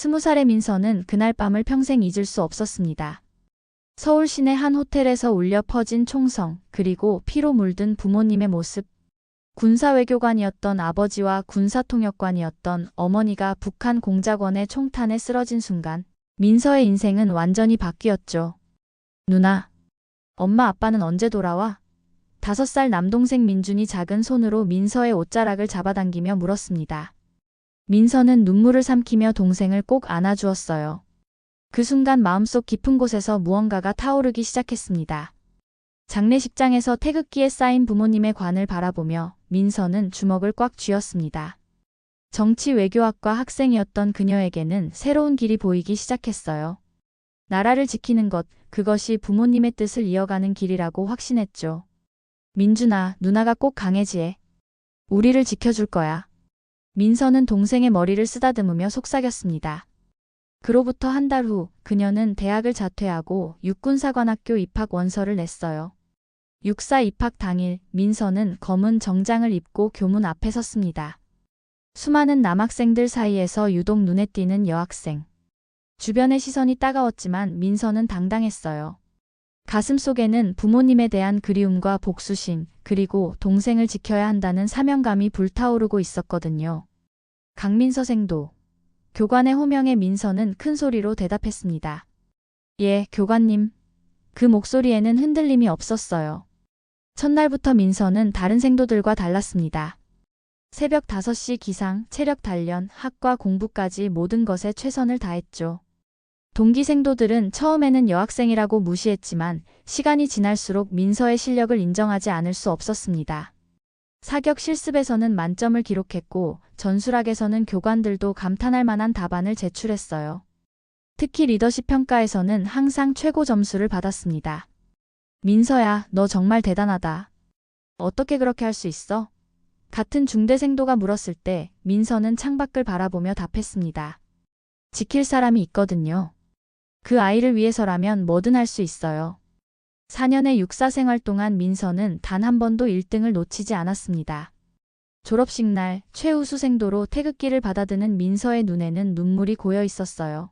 스무 살의 민서는 그날 밤을 평생 잊을 수 없었습니다. 서울 시내 한 호텔에서 울려 퍼진 총성, 그리고 피로 물든 부모님의 모습. 군사외교관이었던 아버지와 군사통역관이었던 어머니가 북한 공작원의 총탄에 쓰러진 순간, 민서의 인생은 완전히 바뀌었죠. 누나, 엄마 아빠는 언제 돌아와? 다섯 살 남동생 민준이 작은 손으로 민서의 옷자락을 잡아당기며 물었습니다. 민서는 눈물을 삼키며 동생을 꼭 안아주었어요. 그 순간 마음속 깊은 곳에서 무언가가 타오르기 시작했습니다. 장례식장에서 태극기에 쌓인 부모님의 관을 바라보며 민서는 주먹을 꽉 쥐었습니다. 정치 외교학과 학생이었던 그녀에게는 새로운 길이 보이기 시작했어요. 나라를 지키는 것, 그것이 부모님의 뜻을 이어가는 길이라고 확신했죠. 민준아, 누나가 꼭 강해지해. 우리를 지켜줄 거야. 민서는 동생의 머리를 쓰다듬으며 속삭였습니다. 그로부터 한 달 후 그녀는 대학을 자퇴하고 육군사관학교 입학 원서를 냈어요. 육사 입학 당일 민서는 검은 정장을 입고 교문 앞에 섰습니다. 수많은 남학생들 사이에서 유독 눈에 띄는 여학생. 주변의 시선이 따가웠지만 민서는 당당했어요. 가슴 속에는 부모님에 대한 그리움과 복수심, 그리고 동생을 지켜야 한다는 사명감이 불타오르고 있었거든요. 강민서 생도. 교관의 호명에 민서는 큰 소리로 대답했습니다. 예, 교관님. 그 목소리에는 흔들림이 없었어요. 첫날부터 민서는 다른 생도들과 달랐습니다. 새벽 5시 기상, 체력 단련, 학과 공부까지 모든 것에 최선을 다했죠. 동기 생도들은 처음에는 여학생이라고 무시했지만 시간이 지날수록 민서의 실력을 인정하지 않을 수 없었습니다. 사격 실습에서는 만점을 기록했고 전술학에서는 교관들도 감탄할 만한 답안을 제출했어요. 특히 리더십 평가에서는 항상 최고 점수를 받았습니다. 민서야, 너 정말 대단하다. 어떻게 그렇게 할 수 있어? 같은 중대생도가 물었을 때 민서는 창밖을 바라보며 답했습니다. 지킬 사람이 있거든요. 그 아이를 위해서라면 뭐든 할 수 있어요. 4년의 육사 생활 동안 민서는 단 한 번도 1등을 놓치지 않았습니다. 졸업식 날 최우수생도로 태극기를 받아드는 민서의 눈에는 눈물이 고여 있었어요.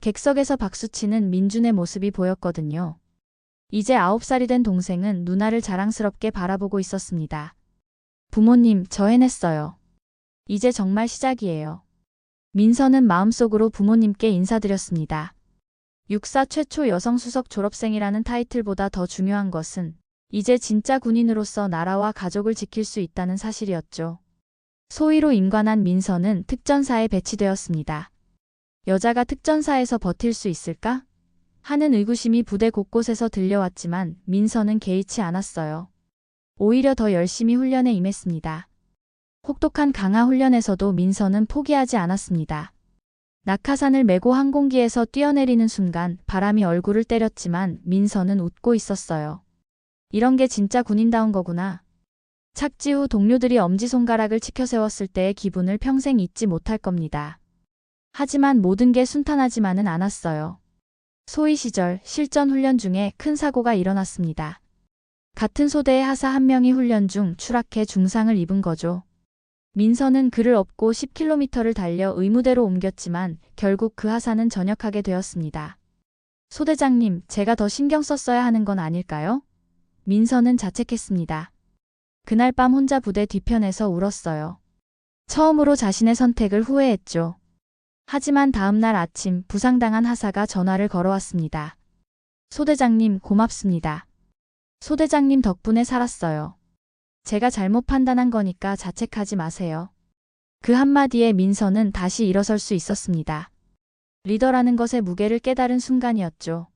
객석에서 박수치는 민준의 모습이 보였거든요. 이제 9살이 된 동생은 누나를 자랑스럽게 바라보고 있었습니다. 부모님, 저 해냈어요. 이제 정말 시작이에요. 민서는 마음속으로 부모님께 인사드렸습니다. 육사 최초 여성 수석 졸업생이라는 타이틀보다 더 중요한 것은 이제 진짜 군인으로서 나라와 가족을 지킬 수 있다는 사실이었죠. 소위로 임관한 민서는 특전사에 배치되었습니다. 여자가 특전사에서 버틸 수 있을까? 하는 의구심이 부대 곳곳에서 들려왔지만 민서는 개의치 않았어요. 오히려 더 열심히 훈련에 임했습니다. 혹독한 강화 훈련에서도 민서는 포기하지 않았습니다. 낙하산을 메고 항공기에서 뛰어내리는 순간 바람이 얼굴을 때렸지만 민서는 웃고 있었어요. 이런 게 진짜 군인다운 거구나. 착지 후 동료들이 엄지손가락을 치켜 세웠을 때의 기분을 평생 잊지 못할 겁니다. 하지만 모든 게 순탄하지만은 않았어요. 소위 시절 실전 훈련 중에 큰 사고가 일어났습니다. 같은 소대의 하사 한 명이 훈련 중 추락해 중상을 입은 거죠. 민서는 그를 업고 10km를 달려 의무대로 옮겼지만 결국 그 하사는 전역하게 되었습니다. 소대장님, 제가 더 신경 썼어야 하는 건 아닐까요? 민서는 자책했습니다. 그날 밤 혼자 부대 뒤편에서 울었어요. 처음으로 자신의 선택을 후회했죠. 하지만 다음날 아침 부상당한 하사가 전화를 걸어왔습니다. 소대장님 고맙습니다. 소대장님 덕분에 살았어요. 제가 잘못 판단한 거니까 자책하지 마세요. 그 한마디에 민서는 다시 일어설 수 있었습니다. 리더라는 것의 무게를 깨달은 순간이었죠.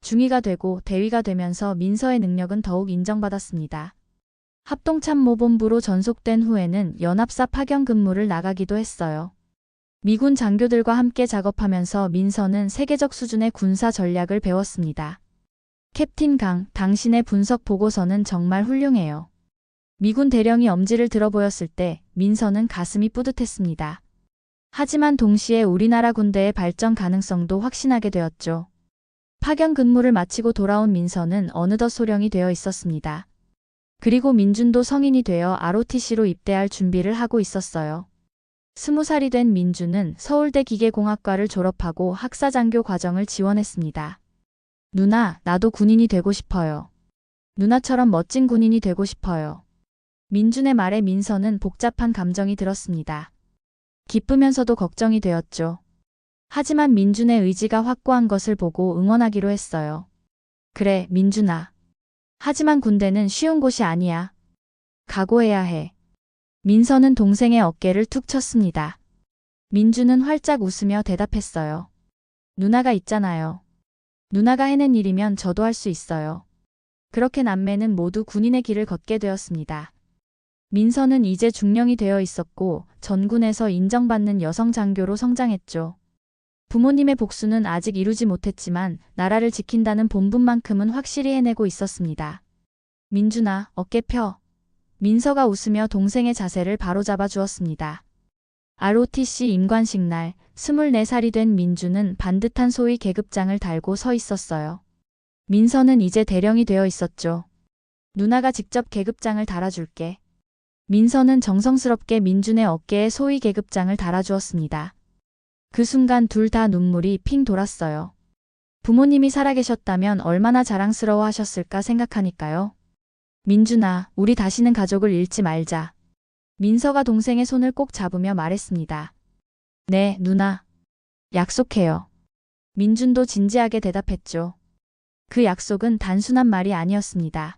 중위가 되고 대위가 되면서 민서의 능력은 더욱 인정받았습니다. 합동참모본부로 전속된 후에는 연합사 파견 근무를 나가기도 했어요. 미군 장교들과 함께 작업하면서 민서는 세계적 수준의 군사 전략을 배웠습니다. 캡틴 강, 당신의 분석 보고서는 정말 훌륭해요. 미군 대령이 엄지를 들어 보였을 때 민서는 가슴이 뿌듯했습니다. 하지만 동시에 우리나라 군대의 발전 가능성도 확신하게 되었죠. 파견 근무를 마치고 돌아온 민서는 어느덧 소령이 되어 있었습니다. 그리고 민준도 성인이 되어 ROTC로 입대할 준비를 하고 있었어요. 스무 살이 된 민주는 서울대 기계공학과를 졸업하고 학사장교 과정을 지원했습니다. 누나, 나도 군인이 되고 싶어요. 누나처럼 멋진 군인이 되고 싶어요. 민준의 말에 민서는 복잡한 감정이 들었습니다. 기쁘면서도 걱정이 되었죠. 하지만 민준의 의지가 확고한 것을 보고 응원하기로 했어요. 그래, 민준아. 하지만 군대는 쉬운 곳이 아니야. 각오해야 해. 민서는 동생의 어깨를 툭 쳤습니다. 민주는 활짝 웃으며 대답했어요. 누나가 있잖아요. 누나가 해낸 일이면 저도 할 수 있어요. 그렇게 남매는 모두 군인의 길을 걷게 되었습니다. 민서는 이제 중령이 되어 있었고 전군에서 인정받는 여성 장교로 성장했죠. 부모님의 복수는 아직 이루지 못했지만 나라를 지킨다는 본분만큼은 확실히 해내고 있었습니다. 민준아, 어깨 펴. 민서가 웃으며 동생의 자세를 바로잡아 주었습니다. ROTC 임관식 날 24살이 된 민주는 반듯한 소위 계급장을 달고 서 있었어요. 민서는 이제 대령이 되어 있었죠. 누나가 직접 계급장을 달아줄게. 민서는 정성스럽게 민준의 어깨에 소위 계급장을 달아주었습니다. 그 순간 둘 다 눈물이 핑 돌았어요. 부모님이 살아계셨다면 얼마나 자랑스러워 하셨을까 생각하니까요. 민준아, 우리 다시는 가족을 잃지 말자. 민서가 동생의 손을 꼭 잡으며 말했습니다. 네, 누나. 약속해요. 민준도 진지하게 대답했죠. 그 약속은 단순한 말이 아니었습니다.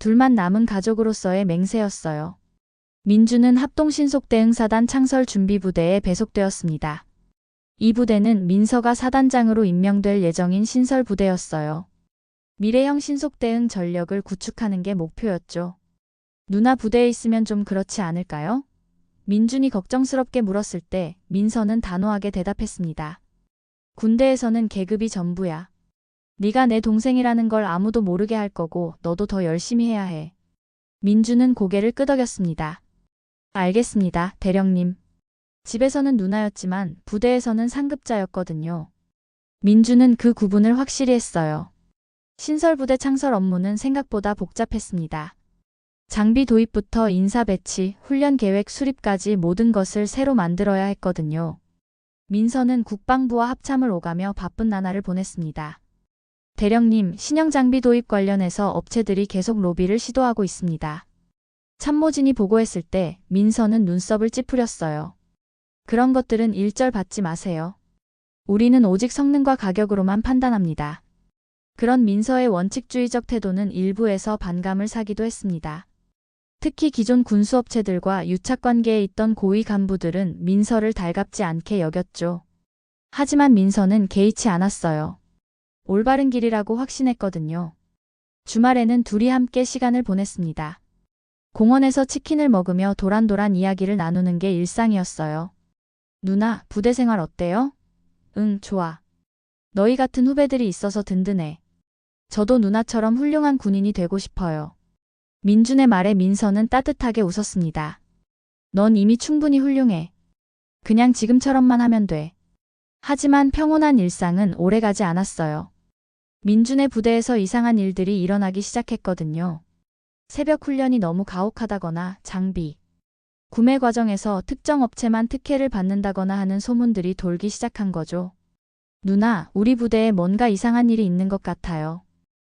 둘만 남은 가족으로서의 맹세였어요. 민주는 합동신속대응사단 창설 준비부대에 배속되었습니다. 이 부대는 민서가 사단장으로 임명될 예정인 신설 부대였어요. 미래형 신속대응 전력을 구축하는 게 목표였죠. 누나 부대에 있으면 좀 그렇지 않을까요? 민준이 걱정스럽게 물었을 때 민서는 단호하게 대답했습니다. 군대에서는 계급이 전부야. 네가 내 동생이라는 걸 아무도 모르게 할 거고 너도 더 열심히 해야 해. 민주는 고개를 끄덕였습니다. 알겠습니다, 대령님. 집에서는 누나였지만 부대에서는 상급자였거든요. 민주는 그 구분을 확실히 했어요. 신설부대 창설 업무는 생각보다 복잡했습니다. 장비 도입부터 인사 배치, 훈련 계획 수립까지 모든 것을 새로 만들어야 했거든요. 민서는 국방부와 합참을 오가며 바쁜 나날을 보냈습니다. 대령님, 신형 장비 도입 관련해서 업체들이 계속 로비를 시도하고 있습니다. 참모진이 보고했을 때 민서는 눈썹을 찌푸렸어요. 그런 것들은 일절 받지 마세요. 우리는 오직 성능과 가격으로만 판단합니다. 그런 민서의 원칙주의적 태도는 일부에서 반감을 사기도 했습니다. 특히 기존 군수업체들과 유착관계에 있던 고위 간부들은 민서를 달갑지 않게 여겼죠. 하지만 민서는 개의치 않았어요. 올바른 길이라고 확신했거든요. 주말에는 둘이 함께 시간을 보냈습니다. 공원에서 치킨을 먹으며 도란도란 이야기를 나누는 게 일상이었어요. 누나, 부대 생활 어때요? 응, 좋아. 너희 같은 후배들이 있어서 든든해. 저도 누나처럼 훌륭한 군인이 되고 싶어요. 민준의 말에 민서는 따뜻하게 웃었습니다. 넌 이미 충분히 훌륭해. 그냥 지금처럼만 하면 돼. 하지만 평온한 일상은 오래가지 않았어요. 민준의 부대에서 이상한 일들이 일어나기 시작했거든요. 새벽 훈련이 너무 가혹하다거나 장비, 구매 과정에서 특정 업체만 특혜를 받는다거나 하는 소문들이 돌기 시작한 거죠. 누나, 우리 부대에 뭔가 이상한 일이 있는 것 같아요.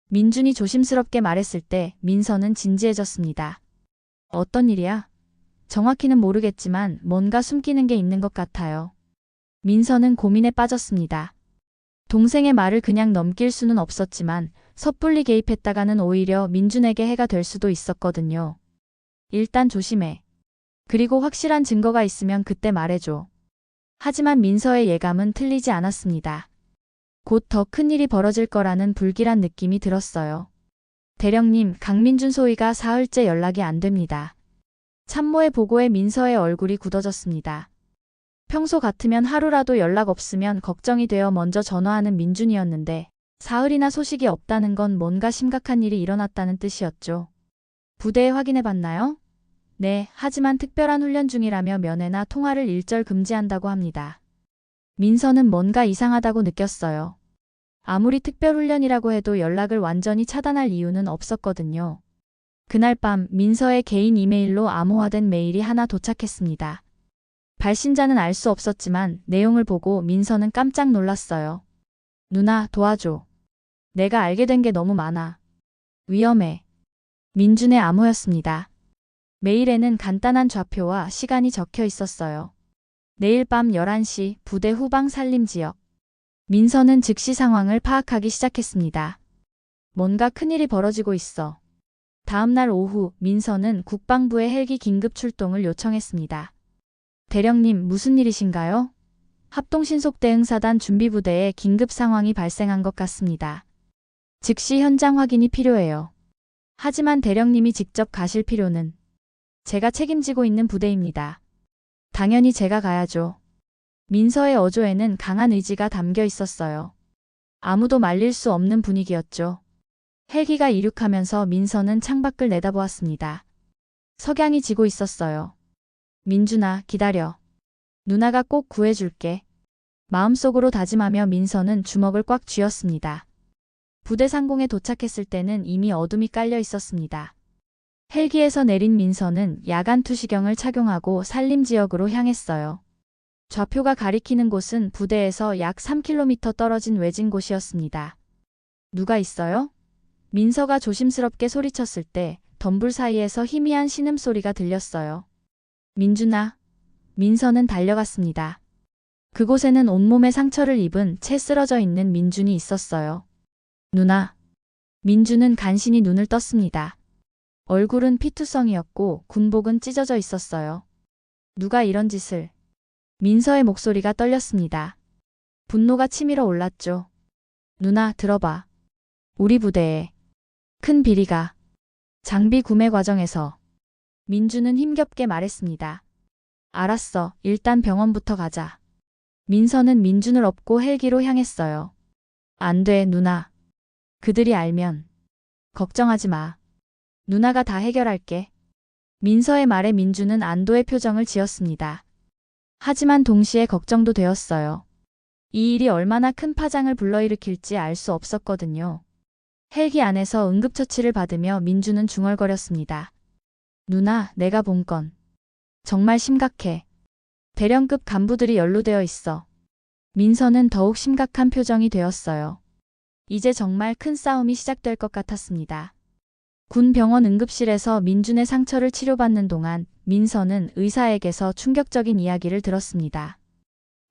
민준이 조심스럽게 말했을 때 민서는 진지해졌습니다. 어떤 일이야? 정확히는 모르겠지만 뭔가 숨기는 게 있는 것 같아요. 민서는 고민에 빠졌습니다. 동생의 말을 그냥 넘길 수는 없었지만 섣불리 개입했다가는 오히려 민준에게 해가 될 수도 있었거든요. 일단 조심해. 그리고 확실한 증거가 있으면 그때 말해줘. 하지만 민서의 예감은 틀리지 않았습니다. 곧 더 큰 일이 벌어질 거라는 불길한 느낌이 들었어요. 대령님, 강민준 소위가 사흘째 연락이 안 됩니다. 참모의 보고에 민서의 얼굴이 굳어졌습니다. 평소 같으면 하루라도 연락 없으면 걱정이 되어 먼저 전화하는 민준이었는데 사흘이나 소식이 없다는 건 뭔가 심각한 일이 일어났다는 뜻이었죠. 부대에 확인해 봤나요? 네, 하지만 특별한 훈련 중이라며 면회나 통화를 일절 금지한다고 합니다. 민서는 뭔가 이상하다고 느꼈어요. 아무리 특별훈련이라고 해도 연락을 완전히 차단할 이유는 없었거든요. 그날 밤 민서의 개인 이메일로 암호화된 메일이 하나 도착했습니다. 발신자는 알 수 없었지만 내용을 보고 민서는 깜짝 놀랐어요. 누나, 도와줘. 내가 알게 된 게 너무 많아. 위험해. 민준의 암호였습니다. 메일에는 간단한 좌표와 시간이 적혀 있었어요. 내일 밤 11시 부대 후방 산림 지역. 민서는 즉시 상황을 파악하기 시작했습니다. 뭔가 큰일이 벌어지고 있어. 다음 날 오후 민서는 국방부에 헬기 긴급 출동을 요청했습니다. 대령님 무슨 일이신가요? 합동신속대응사단 준비부대에 긴급 상황이 발생한 것 같습니다. 즉시 현장 확인이 필요해요. 하지만 대령님이 직접 가실 필요는 제가 책임지고 있는 부대입니다. 당연히 제가 가야죠. 민서의 어조에는 강한 의지가 담겨 있었어요. 아무도 말릴 수 없는 분위기였죠. 헬기가 이륙하면서 민서는 창밖을 내다보았습니다. 석양이 지고 있었어요. 민준아, 기다려. 누나가 꼭 구해줄게. 마음속으로 다짐하며 민서는 주먹을 꽉 쥐었습니다. 부대 상공에 도착했을 때는 이미 어둠이 깔려 있었습니다. 헬기에서 내린 민서는 야간 투시경을 착용하고 산림 지역으로 향했어요. 좌표가 가리키는 곳은 부대에서 약 3km 떨어진 외진 곳이었습니다. 누가 있어요? 민서가 조심스럽게 소리쳤을 때 덤불 사이에서 희미한 신음소리가 들렸어요. 민준아. 민서는 달려갔습니다. 그곳에는 온몸에 상처를 입은 채 쓰러져 있는 민준이 있었어요. 누나. 민준은 간신히 눈을 떴습니다. 얼굴은 피투성이었고 군복은 찢어져 있었어요. 누가 이런 짓을. 민서의 목소리가 떨렸습니다. 분노가 치밀어 올랐죠. 누나, 들어봐. 우리 부대에 큰 비리가 장비 구매 과정에서 민주는 힘겹게 말했습니다. 알았어. 일단 병원부터 가자. 민서는 민준을 업고 헬기로 향했어요. 안 돼, 누나. 그들이 알면 걱정하지 마. 누나가 다 해결할게. 민서의 말에 민주는 안도의 표정을 지었습니다. 하지만 동시에 걱정도 되었어요. 이 일이 얼마나 큰 파장을 불러일으킬지 알 수 없었거든요. 헬기 안에서 응급처치를 받으며 민주는 중얼거렸습니다. 누나, 내가 본 건 정말 심각해. 대령급 간부들이 연루되어 있어. 민서는 더욱 심각한 표정이 되었어요. 이제 정말 큰 싸움이 시작될 것 같았습니다. 군 병원 응급실에서 민준의 상처를 치료받는 동안 민서는 의사에게서 충격적인 이야기를 들었습니다.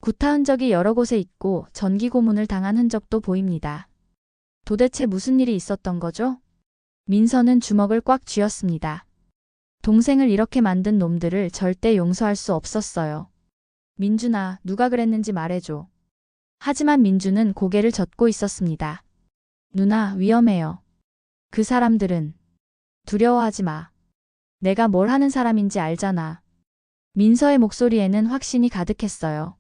구타 흔적이 여러 곳에 있고 전기 고문을 당한 흔적도 보입니다. 도대체 무슨 일이 있었던 거죠? 민서는 주먹을 꽉 쥐었습니다. 동생을 이렇게 만든 놈들을 절대 용서할 수 없었어요. 민준아, 누가 그랬는지 말해줘. 하지만 민준은 고개를 젓고 있었습니다. 누나, 위험해요. 그 사람들은 두려워하지 마. 내가 뭘 하는 사람인지 알잖아. 민서의 목소리에는 확신이 가득했어요.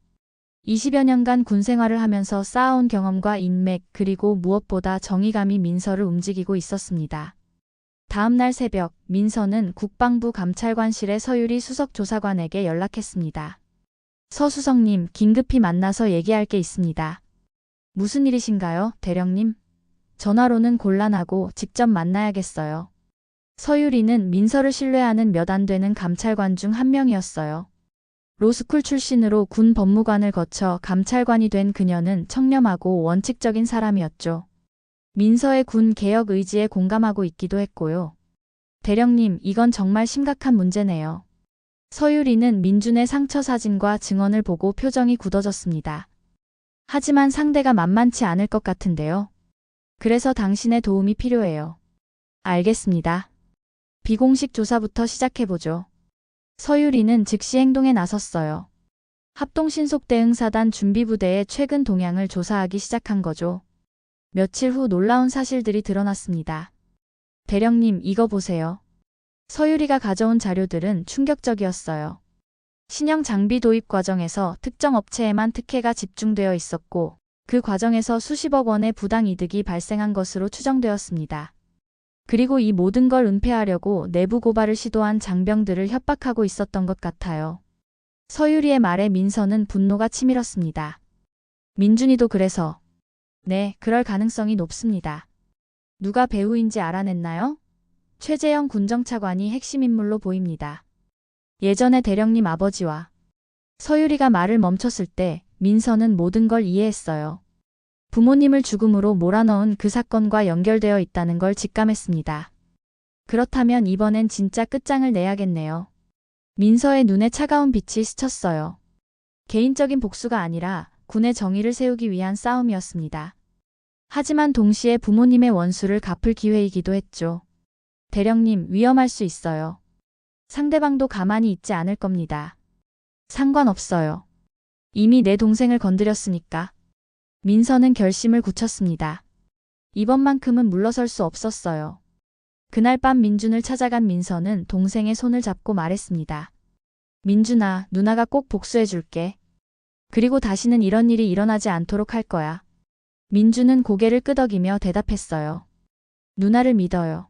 20여 년간 군 생활을 하면서 쌓아온 경험과 인맥 그리고 무엇보다 정의감이 민서를 움직이고 있었습니다. 다음 날 새벽 민서는 국방부 감찰관실의 서유리 수석조사관에게 연락했습니다. 서 수석님, 긴급히 만나서 얘기할 게 있습니다. 무슨 일이신가요, 대령님? 전화로는 곤란하고 직접 만나야겠어요. 서유리는 민서를 신뢰하는 몇 안 되는 감찰관 중 한 명이었어요. 로스쿨 출신으로 군 법무관을 거쳐 감찰관이 된 그녀는 청렴하고 원칙적인 사람이었죠. 민서의 군 개혁 의지에 공감하고 있기도 했고요. 대령님, 이건 정말 심각한 문제네요. 서유리는 민준의 상처 사진과 증언을 보고 표정이 굳어졌습니다. 하지만 상대가 만만치 않을 것 같은데요. 그래서 당신의 도움이 필요해요. 알겠습니다. 비공식 조사부터 시작해보죠. 서유리는 즉시 행동에 나섰어요. 합동신속대응사단 준비부대의 최근 동향을 조사하기 시작한 거죠. 며칠 후 놀라운 사실들이 드러났습니다. 대령님, 이거 보세요. 서유리가 가져온 자료들은 충격적이었어요. 신형 장비 도입 과정에서 특정 업체에만 특혜가 집중되어 있었고, 그 과정에서 수십억 원의 부당 이득이 발생한 것으로 추정되었습니다. 그리고 이 모든 걸 은폐하려고 내부 고발을 시도한 장병들을 협박하고 있었던 것 같아요. 서유리의 말에 민서는 분노가 치밀었습니다. 민준이도 그래서 네, 그럴 가능성이 높습니다. 누가 배우인지 알아냈나요? 최재형 군정차관이 핵심 인물로 보입니다. 예전에 대령님 아버지와 서유리가 말을 멈췄을 때 민서는 모든 걸 이해했어요. 부모님을 죽음으로 몰아넣은 그 사건과 연결되어 있다는 걸 직감했습니다. 그렇다면 이번엔 진짜 끝장을 내야겠네요. 민서의 눈에 차가운 빛이 스쳤어요. 개인적인 복수가 아니라 군의 정의를 세우기 위한 싸움이었습니다. 하지만 동시에 부모님의 원수를 갚을 기회이기도 했죠. 대령님, 위험할 수 있어요. 상대방도 가만히 있지 않을 겁니다. 상관없어요. 이미 내 동생을 건드렸으니까. 민서는 결심을 굳혔습니다. 이번만큼은 물러설 수 없었어요. 그날 밤 민준을 찾아간 민서는 동생의 손을 잡고 말했습니다. 민준아, 누나가 꼭 복수해 줄게. 그리고 다시는 이런 일이 일어나지 않도록 할 거야. 민준은 고개를 끄덕이며 대답했어요. 누나를 믿어요.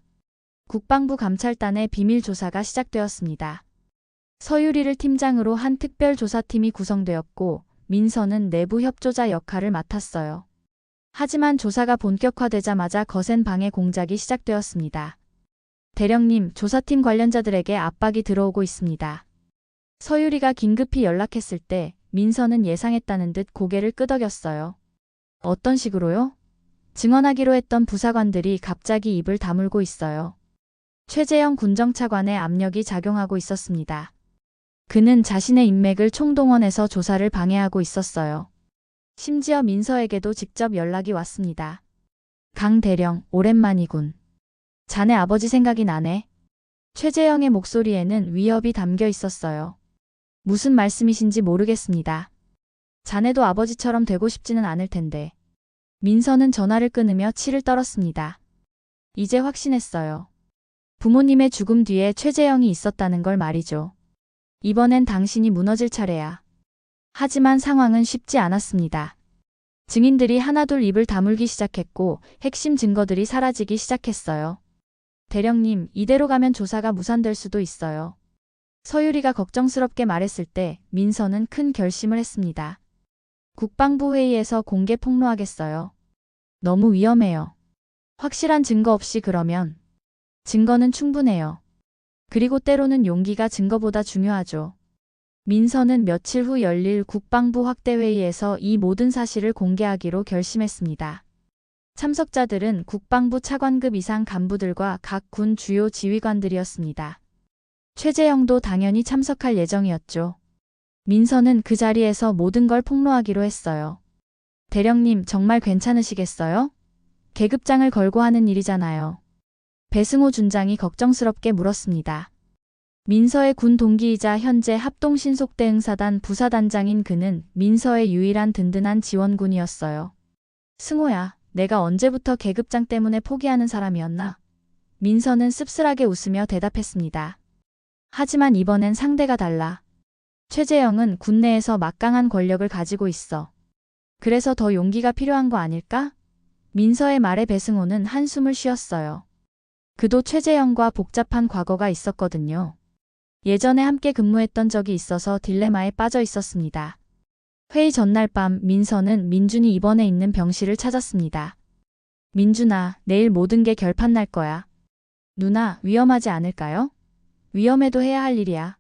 국방부 감찰단의 비밀 조사가 시작되었습니다. 서유리를 팀장으로 한 특별조사팀이 구성되었고 민서는 내부 협조자 역할을 맡았어요. 하지만 조사가 본격화되자마자 거센 방해 공작이 시작되었습니다. 대령님, 조사팀 관련자들에게 압박이 들어오고 있습니다. 서유리가 긴급히 연락했을 때 민서는 예상했다는 듯 고개를 끄덕였어요. 어떤 식으로요? 증언하기로 했던 부사관들이 갑자기 입을 다물고 있어요. 최재형 군정차관의 압력이 작용하고 있었습니다. 그는 자신의 인맥을 총동원해서 조사를 방해하고 있었어요. 심지어 민서에게도 직접 연락이 왔습니다. 강 대령, 오랜만이군. 자네 아버지 생각이 나네. 최재형의 목소리에는 위협이 담겨 있었어요. 무슨 말씀이신지 모르겠습니다. 자네도 아버지처럼 되고 싶지는 않을 텐데. 민서는 전화를 끊으며 치를 떨었습니다. 이제 확신했어요. 부모님의 죽음 뒤에 최재형이 있었다는 걸 말이죠. 이번엔 당신이 무너질 차례야. 하지만 상황은 쉽지 않았습니다. 증인들이 하나둘 입을 다물기 시작했고 핵심 증거들이 사라지기 시작했어요. 대령님, 이대로 가면 조사가 무산될 수도 있어요. 서유리가 걱정스럽게 말했을 때 민서는 큰 결심을 했습니다. 국방부 회의에서 공개 폭로하겠어요. 너무 위험해요. 확실한 증거 없이 그러면 증거는 충분해요. 그리고 때로는 용기가 증거보다 중요하죠. 민서는 며칠 후 열릴 국방부 확대회의에서 이 모든 사실을 공개하기로 결심했습니다. 참석자들은 국방부 차관급 이상 간부들과 각 군 주요 지휘관들이었습니다. 최재형도 당연히 참석할 예정이었죠. 민서는 그 자리에서 모든 걸 폭로하기로 했어요. 대령님, 정말 괜찮으시겠어요? 계급장을 걸고 하는 일이잖아요. 배승호 준장이 걱정스럽게 물었습니다. 민서의 군 동기이자 현재 합동신속대응사단 부사단장인 그는 민서의 유일한 든든한 지원군이었어요. 승호야, 내가 언제부터 계급장 때문에 포기하는 사람이었나? 민서는 씁쓸하게 웃으며 대답했습니다. 하지만 이번엔 상대가 달라. 최재영은 군 내에서 막강한 권력을 가지고 있어. 그래서 더 용기가 필요한 거 아닐까? 민서의 말에 배승호는 한숨을 쉬었어요. 그도 최재영과 복잡한 과거가 있었거든요. 예전에 함께 근무했던 적이 있어서 딜레마에 빠져 있었습니다. 회의 전날 밤 민서는 민준이 입원해 있는 병실을 찾았습니다. 민준아, 내일 모든 게 결판 날 거야. 누나, 위험하지 않을까요? 위험해도 해야 할 일이야.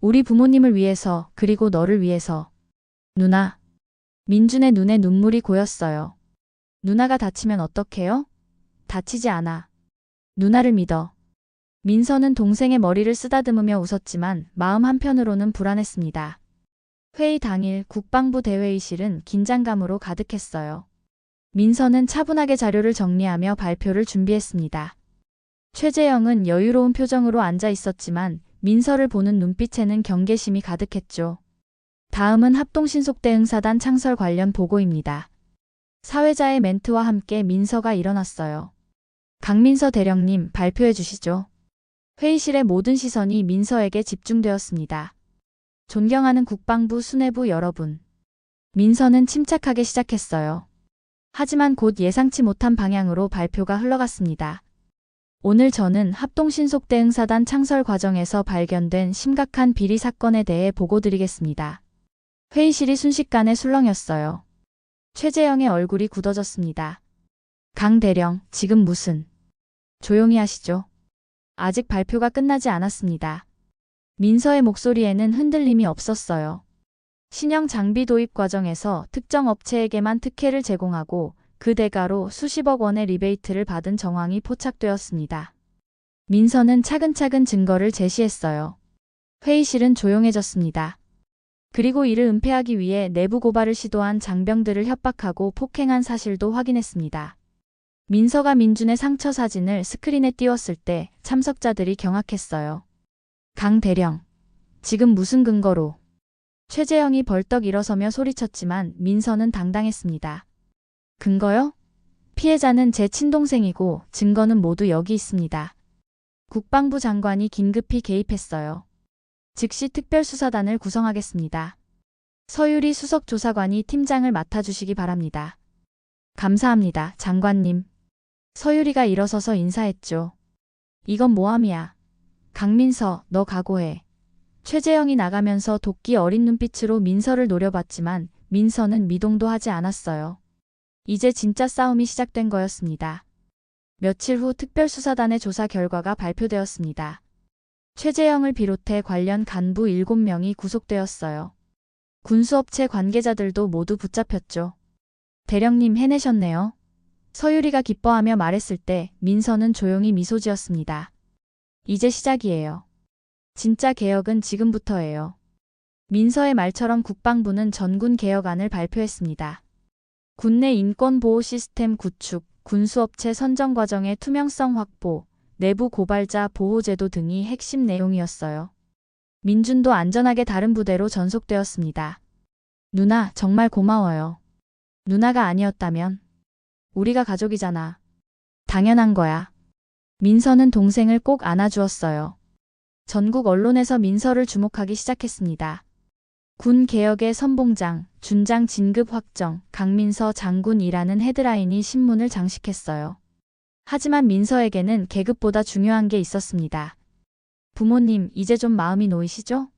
우리 부모님을 위해서, 그리고 너를 위해서. 누나. 민준의 눈에 눈물이 고였어요. 누나가 다치면 어떡해요? 다치지 않아. 누나를 믿어. 민서는 동생의 머리를 쓰다듬으며 웃었지만 마음 한편으로는 불안했습니다. 회의 당일 국방부 대회의실은 긴장감으로 가득했어요. 민서는 차분하게 자료를 정리하며 발표를 준비했습니다. 최재영은 여유로운 표정으로 앉아 있었지만 민서를 보는 눈빛에는 경계심이 가득했죠. 다음은 합동신속대응사단 창설 관련 보고입니다. 사회자의 멘트와 함께 민서가 일어났어요. 강민서 대령님 발표해 주시죠. 회의실의 모든 시선이 민서에게 집중되었습니다. 존경하는 국방부 수뇌부 여러분. 민서는 침착하게 시작했어요. 하지만 곧 예상치 못한 방향으로 발표가 흘러갔습니다. 오늘 저는 합동신속대응사단 창설 과정에서 발견된 심각한 비리 사건에 대해 보고드리겠습니다. 회의실이 순식간에 술렁였어요. 최재영의 얼굴이 굳어졌습니다. 강 대령, 지금 무슨? 조용히 하시죠. 아직 발표가 끝나지 않았습니다. 민서의 목소리에는 흔들림이 없었어요. 신형 장비 도입 과정에서 특정 업체에게만 특혜를 제공하고 그 대가로 수십억 원의 리베이트를 받은 정황이 포착되었습니다. 민서는 차근차근 증거를 제시했어요. 회의실은 조용해졌습니다. 그리고 이를 은폐하기 위해 내부 고발을 시도한 장병들을 협박하고 폭행한 사실도 확인했습니다. 민서가 민준의 상처 사진을 스크린에 띄웠을 때 참석자들이 경악했어요. 강 대령. 지금 무슨 근거로? 최재형이 벌떡 일어서며 소리쳤지만 민서는 당당했습니다. 근거요? 피해자는 제 친동생이고 증거는 모두 여기 있습니다. 국방부 장관이 긴급히 개입했어요. 즉시 특별수사단을 구성하겠습니다. 서유리 수석조사관이 팀장을 맡아주시기 바랍니다. 감사합니다, 장관님. 서유리가 일어서서 인사했죠. 이건 모함이야. 강민서, 너 각오해. 최재영이 나가면서 도끼 어린 눈빛으로 민서를 노려봤지만 민서는 미동도 하지 않았어요. 이제 진짜 싸움이 시작된 거였습니다. 며칠 후 특별수사단의 조사 결과가 발표되었습니다. 최재영을 비롯해 관련 간부 7명이 구속되었어요. 군수업체 관계자들도 모두 붙잡혔죠. 대령님 해내셨네요. 서유리가 기뻐하며 말했을 때 민서는 조용히 미소 지었습니다. 이제 시작이에요. 진짜 개혁은 지금부터예요. 민서의 말처럼 국방부는 전군 개혁안을 발표했습니다. 군내 인권보호 시스템 구축, 군수업체 선정 과정의 투명성 확보, 내부 고발자 보호제도 등이 핵심 내용이었어요. 민준도 안전하게 다른 부대로 전속되었습니다. 누나, 정말 고마워요. 누나가 아니었다면 우리가 가족이잖아. 당연한 거야. 민서는 동생을 꼭 안아주었어요. 전국 언론에서 민서를 주목하기 시작했습니다. 군 개혁의 선봉장, 준장 진급 확정, 강민서 장군이라는 헤드라인이 신문을 장식했어요. 하지만 민서에게는 계급보다 중요한 게 있었습니다. 부모님, 이제 좀 마음이 놓이시죠?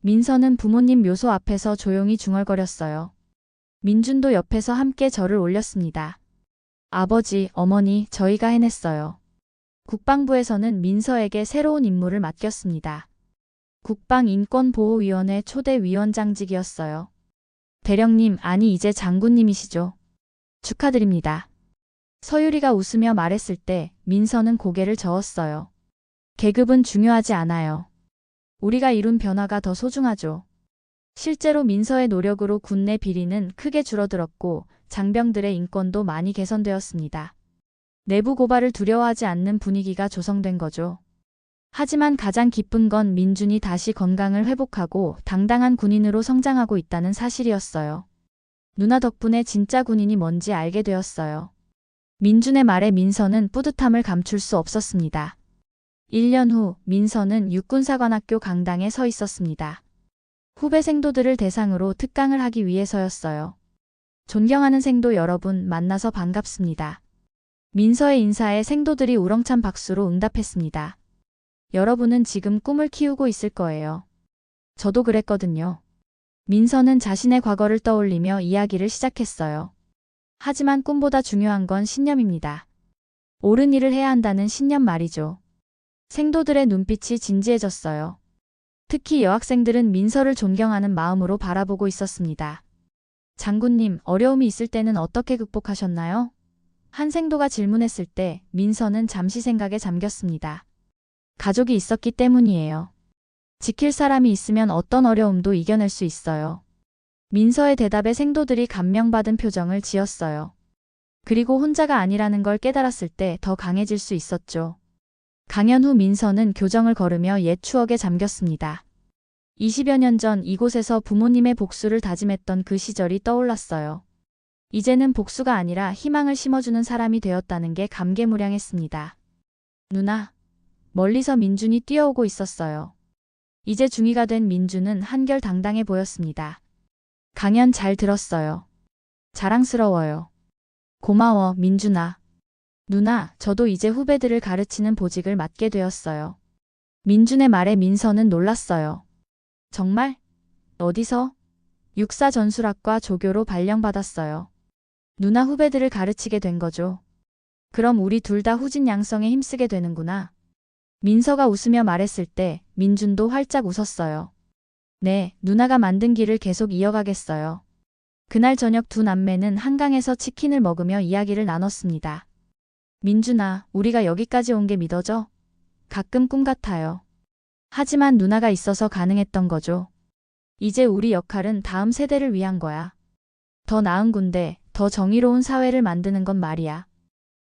민서는 부모님 묘소 앞에서 조용히 중얼거렸어요. 민준도 옆에서 함께 절을 올렸습니다. 아버지, 어머니, 저희가 해냈어요. 국방부에서는 민서에게 새로운 임무를 맡겼습니다. 국방인권보호위원회 초대 위원장직이었어요. 대령님, 아니 이제 장군님이시죠. 축하드립니다. 서유리가 웃으며 말했을 때 민서는 고개를 저었어요. 계급은 중요하지 않아요. 우리가 이룬 변화가 더 소중하죠. 실제로 민서의 노력으로 군내 비리는 크게 줄어들었고 장병들의 인권도 많이 개선되었습니다. 내부 고발을 두려워하지 않는 분위기가 조성된 거죠. 하지만 가장 기쁜 건 민준이 다시 건강을 회복하고 당당한 군인으로 성장하고 있다는 사실이었어요. 누나 덕분에 진짜 군인이 뭔지 알게 되었어요. 민준의 말에 민서는 뿌듯함을 감출 수 없었습니다. 1년 후 민서는 육군사관학교 강당에 서 있었습니다. 후배 생도들을 대상으로 특강을 하기 위해서였어요. 존경하는 생도 여러분 만나서 반갑습니다. 민서의 인사에 생도들이 우렁찬 박수로 응답했습니다. 여러분은 지금 꿈을 키우고 있을 거예요. 저도 그랬거든요. 민서는 자신의 과거를 떠올리며 이야기를 시작했어요. 하지만 꿈보다 중요한 건 신념입니다. 옳은 일을 해야 한다는 신념 말이죠. 생도들의 눈빛이 진지해졌어요. 특히 여학생들은 민서를 존경하는 마음으로 바라보고 있었습니다. 장군님, 어려움이 있을 때는 어떻게 극복하셨나요? 한 생도가 질문했을 때 민서는 잠시 생각에 잠겼습니다. 가족이 있었기 때문이에요. 지킬 사람이 있으면 어떤 어려움도 이겨낼 수 있어요. 민서의 대답에 생도들이 감명받은 표정을 지었어요. 그리고 혼자가 아니라는 걸 깨달았을 때 더 강해질 수 있었죠. 강연 후 민서는 교정을 걸으며 옛 추억에 잠겼습니다. 20여 년 전 이곳에서 부모님의 복수를 다짐했던 그 시절이 떠올랐어요. 이제는 복수가 아니라 희망을 심어주는 사람이 되었다는 게 감개무량했습니다. 누나, 멀리서 민준이 뛰어오고 있었어요. 이제 중2가 된 민준은 한결 당당해 보였습니다. 강연 잘 들었어요. 자랑스러워요. 고마워, 민준아. 누나, 저도 이제 후배들을 가르치는 보직을 맡게 되었어요. 민준의 말에 민서는 놀랐어요. 정말? 어디서? 육사 전술학과 조교로 발령받았어요. 누나 후배들을 가르치게 된 거죠. 그럼 우리 둘 다 후진 양성에 힘쓰게 되는구나. 민서가 웃으며 말했을 때 민준도 활짝 웃었어요. 네, 누나가 만든 길을 계속 이어가겠어요. 그날 저녁 두 남매는 한강에서 치킨을 먹으며 이야기를 나눴습니다. 민준아, 우리가 여기까지 온 게 믿어져? 가끔 꿈 같아요. 하지만 누나가 있어서 가능했던 거죠. 이제 우리 역할은 다음 세대를 위한 거야. 더 나은 군대, 더 정의로운 사회를 만드는 건 말이야.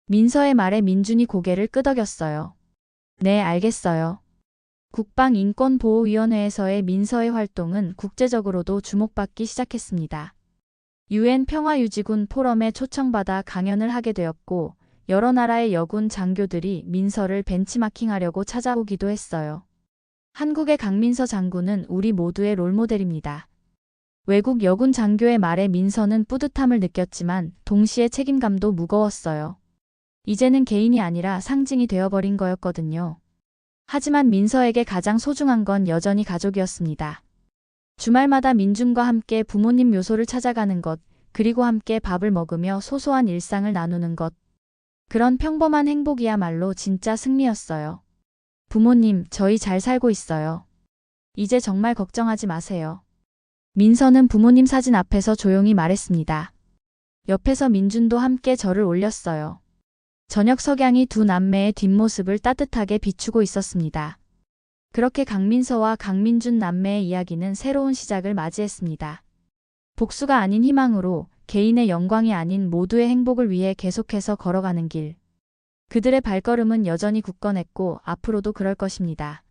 민서의 말에 민준이 고개를 끄덕였어요. 네, 알겠어요. 국방인권보호위원회에서의 민서의 활동은 국제적으로도 주목받기 시작했습니다. 유엔 평화유지군 포럼에 초청받아 강연을 하게 되었고, 여러 나라의 여군 장교들이 민서를 벤치마킹하려고 찾아오기도 했어요. 한국의 강민서 장군은 우리 모두의 롤모델입니다. 외국 여군 장교의 말에 민서는 뿌듯함을 느꼈지만 동시에 책임감도 무거웠어요. 이제는 개인이 아니라 상징이 되어버린 거였거든요. 하지만 민서에게 가장 소중한 건 여전히 가족이었습니다. 주말마다 민준과 함께 부모님 묘소를 찾아가는 것, 그리고 함께 밥을 먹으며 소소한 일상을 나누는 것. 그런 평범한 행복이야말로 진짜 승리였어요. 부모님, 저희 잘 살고 있어요. 이제 정말 걱정하지 마세요. 민서는 부모님 사진 앞에서 조용히 말했습니다. 옆에서 민준도 함께 절을 올렸어요. 저녁 석양이 두 남매의 뒷모습을 따뜻하게 비추고 있었습니다. 그렇게 강민서와 강민준 남매의 이야기는 새로운 시작을 맞이했습니다. 복수가 아닌 희망으로 개인의 영광이 아닌 모두의 행복을 위해 계속해서 걸어가는 길. 그들의 발걸음은 여전히 굳건했고 앞으로도 그럴 것입니다.